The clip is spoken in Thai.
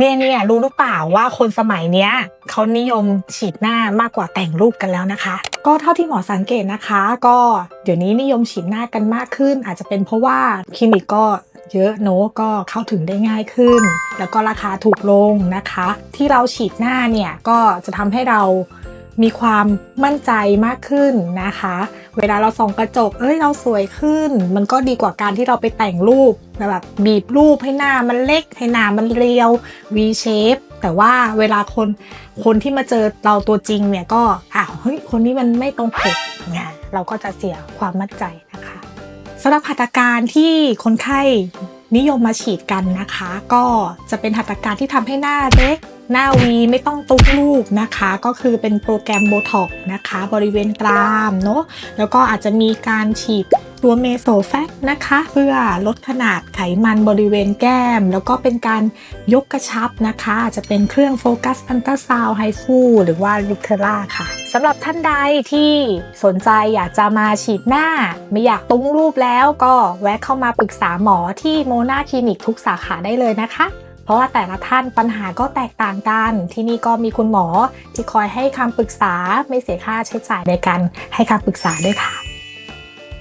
เนี่ยเนี่ยรู้หรือเปล่าว่าคนสมัยเนี้ยเขานิยมฉีดหน้ามากกว่าแต่งรูปกันแล้วนะคะ ก็เท่าที่หมอสังเกตนะคะ ก็เดี๋ยวนี้นิยมฉีดหน้ากันมากขึ้น อาจจะเป็นเพราะว่าคลินิกก็เยอะโนก็เข้าถึงได้ง่ายขึ้น แล้วก็ราคาถูกลงนะคะ ที่เราฉีดหน้าเนี่ยก็จะทำให้เรา มีความมั่นใจมากขึ้นนะคะ เวลาเราส่องกระจก เอ้ยเราสวยขึ้น มันก็ดีกว่าการที่เราไปแต่งรูปแบบบีบรูปให้หน้ามันเล็ก ให้หน้ามันเรียว V shape แต่ว่าเวลาคนคนที่มาเจอเราตัวจริงเนี่ยก็อ้าวเฮ้ยคนนี้มันไม่ตรงปกไงเราก็จะเสียความมั่นใจนะคะสำหรับหัตถการที่คนไข้นิยมมาฉีดกันนะคะ ก็จะเป็นหัตถการที่ทำให้หน้าเล็ก หน้าวีไม่ต้องตุกรูปนะคะ ก็คือเป็นโปรแกรมโบท็อกนะคะ บริเวณกรามเนาะแล้วก็อาจจะมีการฉีดตัวเมโซแฟตนะคะ เพื่อลดขนาดไขมันบริเวณแก้ม แล้วก็เป็นการยกกระชับนะคะอาจจะเป็นเครื่องโฟกัสอันตราซาวไฮฟูหรือว่าลิเทล่าค่ะสำหรับท่านใดที่สนใจอยากจะมาฉีดหน้า ไม่อยากตุ้งรูปแล้วก็แวะเข้ามาปรึกษาหมอที่โมนาคลินิกทุกสาขาได้เลยนะคะ เพราะว่าแต่ละท่านปัญหาก็แตกต่างกัน ที่นี่ก็มีคุณหมอที่คอยให้คำปรึกษาไม่เสียค่าใช้จ่ายในการให้คำปรึกษาด้วยค่ะ